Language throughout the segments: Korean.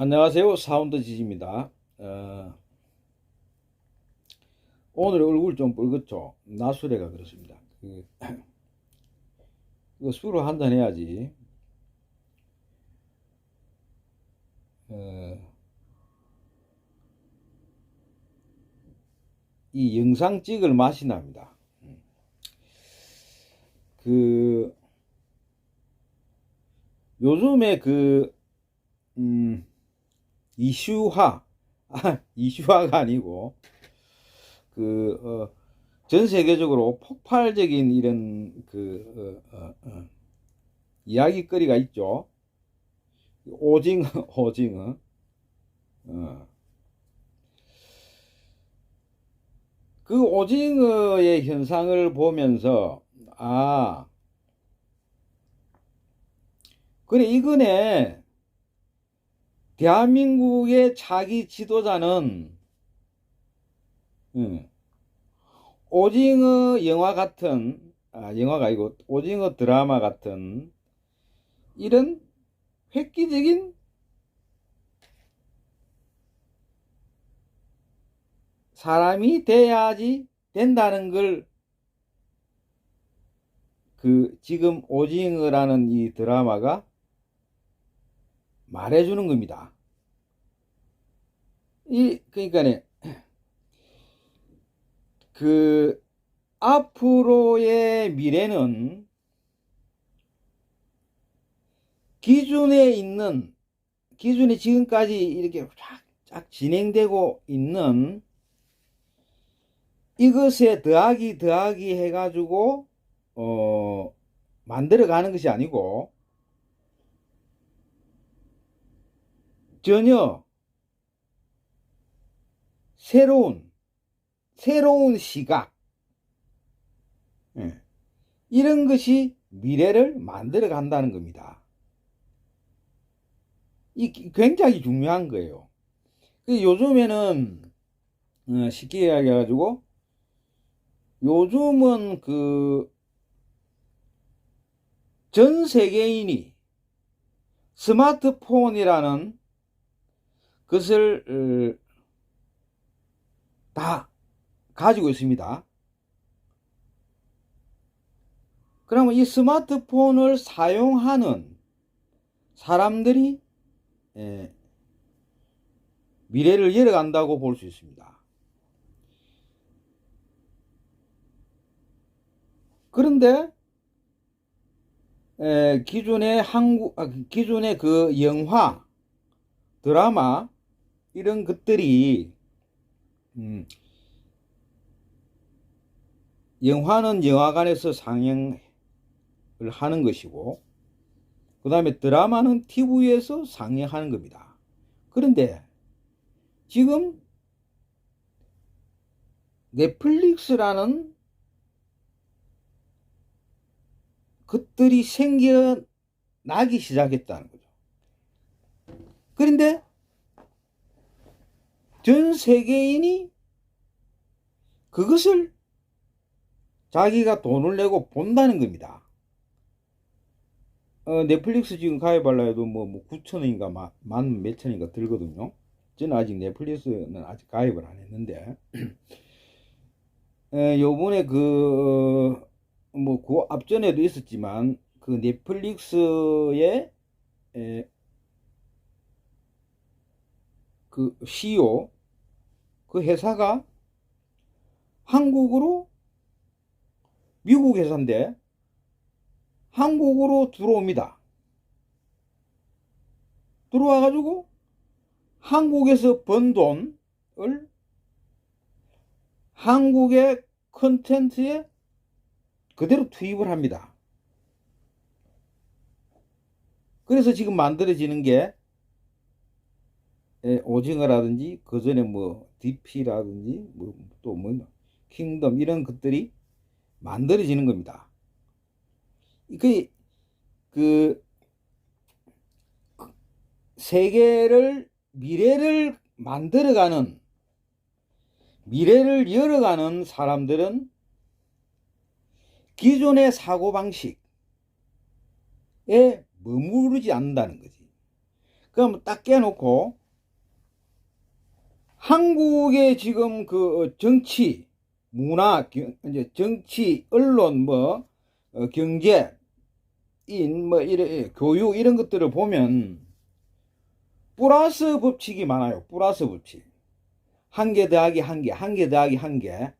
안녕하세요. 사운드 지지입니다. 어, 오늘 얼굴 좀 붉었죠? 나수래가 그렇습니다. 그, 술을 한잔 해야지. 어, 이 영상 찍을 맛이 납니다. 그, 요즘에 그, 음, 이슈화, 아, 이슈화가 아니고, 그, 어, 전 세계적으로 폭발적인 이런, 그, 어, 어, 어, 이야기거리가 있죠. 오징어, 오징어. 어. 그 오징어의 현상을 보면서, 아, 그래, 이거네. 대한민국의 차기 지도자는 음, 오징어 영화 같은 아, 영화가 아니고 오징어 드라마 같은 이런 획기적인 사람이 돼야지 된다는 걸 그 지금 오징어라는 이 드라마가 말해주는 겁니다. 이, 그러니까네, 그, 앞으로의 미래는 기존에 있는, 기존에 지금까지 이렇게 쫙쫙 진행되고 있는 이것에 더하기 더하기 해가지고, 어, 만들어가는 것이 아니고, 전혀 새로운 새로운 시각 예, 이런 것이 미래를 만들어 간다는 겁니다. 이 굉장히 중요한 거예요. 그 요즘에는 어, 쉽게 이야기해 가지고 요즘은 그 전 세계인이 스마트폰이라는 것을 어, 다 가지고 있습니다. 그러면 이 스마트폰을 사용하는 사람들이 예, 미래를 열어간다고 볼 수 있습니다. 그런데 에, 기존의 한국 아, 기존의 그 영화 드라마 이런 것들이 음, 영화는 영화관에서 상영을 하는 것이고 그 다음에 드라마는 TV에서 상영하는 겁니다. 그런데 지금 넷플릭스라는 것들이 생겨나기 시작했다는 거죠. 그런데 전 세계인이 그것을 자기가 돈을 내고 본다는 겁니다. 어, 넷플릭스 지금 가입하려 해도 뭐, 뭐 9천원인가 만 몇천인가 들거든요. 저는 아직 넷플릭스는 아직 가입을 안 했는데, 에, 요번에 그, 뭐, 그 앞전에도 있었지만, 그 넷플릭스의, 에, 그 CEO, 그 회사가 한국으로 미국 회사인데 한국으로 들어옵니다. 들어와 가지고 한국에서 번 돈을 한국의 컨텐츠에 그대로 투입을 합니다. 그래서 지금 만들어지는 게 예, 오징어라든지 그 전에 뭐 DP라든지 뭐 또 뭐 킹덤 이런 것들이 만들어지는 겁니다. 그, 그 세계를 미래를 만들어가는 미래를 열어가는 사람들은 기존의 사고방식에 머무르지 않는다는 거지. 그럼 딱 깨놓고 한국의 지금 그 정치, 문화, 경- 이제 정치, 언론, 뭐 어, 경제, 인, 뭐 이래 교육 이런 것들을 보면 플러스 법칙이 많아요. 플러스 법칙. 한 개 더하기 한 개, 한 개 더하기 한 개.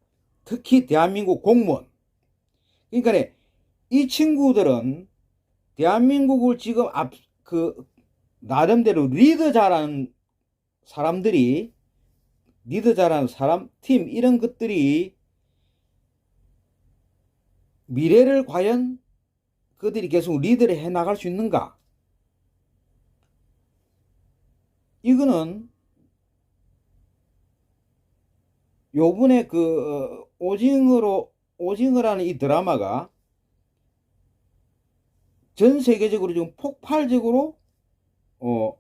특히 대한민국 공무원. 그러니까 이 친구들은 대한민국을 지금 앞, 그, 나름대로 리더 잘하는 사람들이, 리더 잘하는 사람, 팀, 이런 것들이 미래를 과연 그들이 계속 리더를 해 나갈 수 있는가? 이거는 요번에 그 어, 오징어로 오징어라는 이 드라마가 전 세계적으로 지금 폭발적으로 어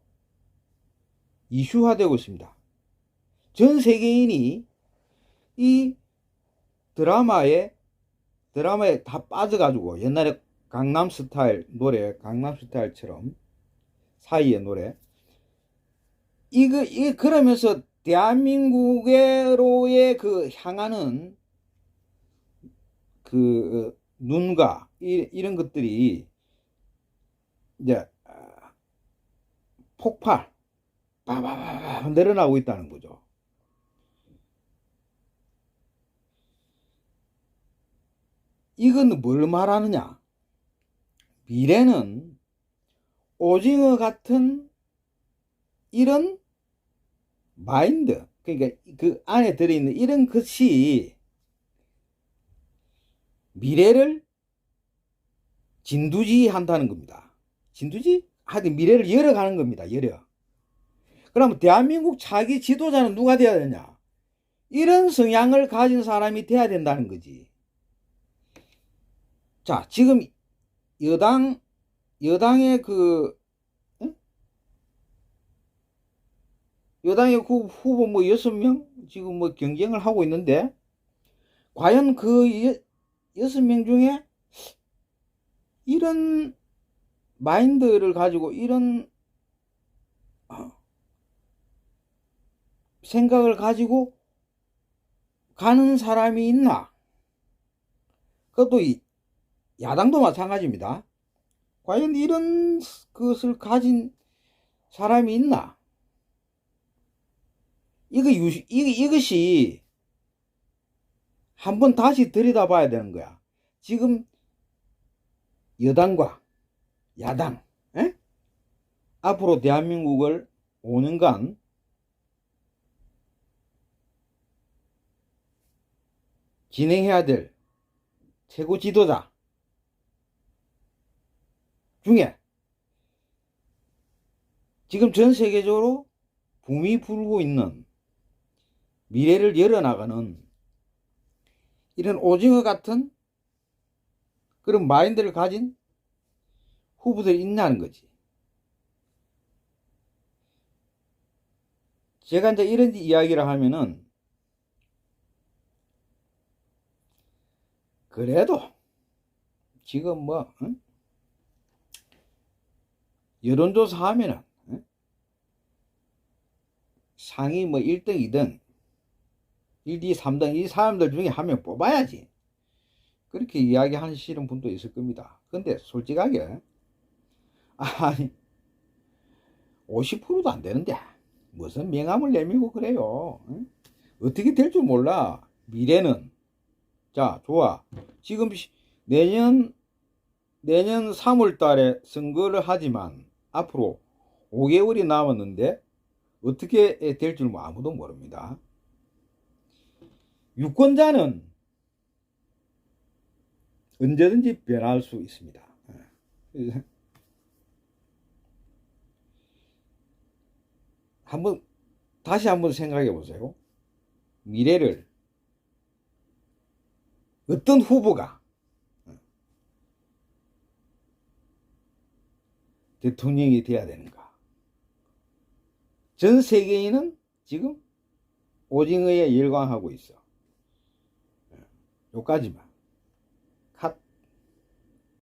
이슈화되고 있습니다. 전 세계인이 이 드라마에 드라마에 다 빠져가지고 옛날에 강남 스타일 노래 강남 스타일처럼 사이의 노래 이거 이 그러면서 대한민국으로의 그 향하는 그 어, 눈과 이, 이런 것들이 이제 아, 폭발 빠바바바 늘어나고 있다는 거죠. 이건 뭘 말하느냐? 미래는 오징어 같은 이런 마인드, 그러니까 그 안에 들어있는 이런 것이 미래를 진두지 한다는 겁니다. 진두지? 하여튼 미래를 열어가는 겁니다. 열어. 그러면 대한민국 차기 지도자는 누가 돼야 되냐? 이런 성향을 가진 사람이 돼야 된다는 거지. 자, 지금 여당, 여당의 그, 응? 여당의 그 후보 뭐 여섯 명 지금 뭐 경쟁을 하고 있는데, 과연 그 여, 여섯 명 중에 이런 마인드를 가지고 이런 어, 생각을 가지고 가는 사람이 있나? 그것도 이 야당도 마찬가지입니다. 과연 이런 것을 가진 사람이 있나? 이거 유, 이, 이것이 한번 다시 들여다봐야 되는 거야. 지금 여당과 야당, 에? 앞으로 대한민국을 5년간 진행해야 될 최고 지도자 중에 지금 전 세계적으로 붐이 불고 있는 미래를 열어나가는 이런 오징어 같은 그런 마인드를 가진 후보들이 있냐는 거지. 제가 이제 이런 이야기를 하면은 그래도 지금 뭐 응? 여론조사 하면은 응? 상위 뭐 1등, 2등, 1, 2, 3등 이 사람들 중에 한 명 뽑아야지. 그렇게 이야기하시는 분도 있을 겁니다. 근데 솔직하게 아니 50%도 안 되는데 무슨 명함을 내밀고 그래요. 응? 어떻게 될 줄 몰라. 미래는 자 좋아. 지금 시- 내년 내년 3월 달에 선거를 하지만 앞으로 5개월이 남았는데 어떻게 될줄뭐 아무도 모릅니다. 유권자는 언제든지 변할 수 있습니다. 예. 한번 다시 한번 생각해 보세요. 미래를 어떤 후보가 대통령이 돼야 되는가? 전 세계인은 지금 오징어에 열광하고 있어. 예. 요까지만.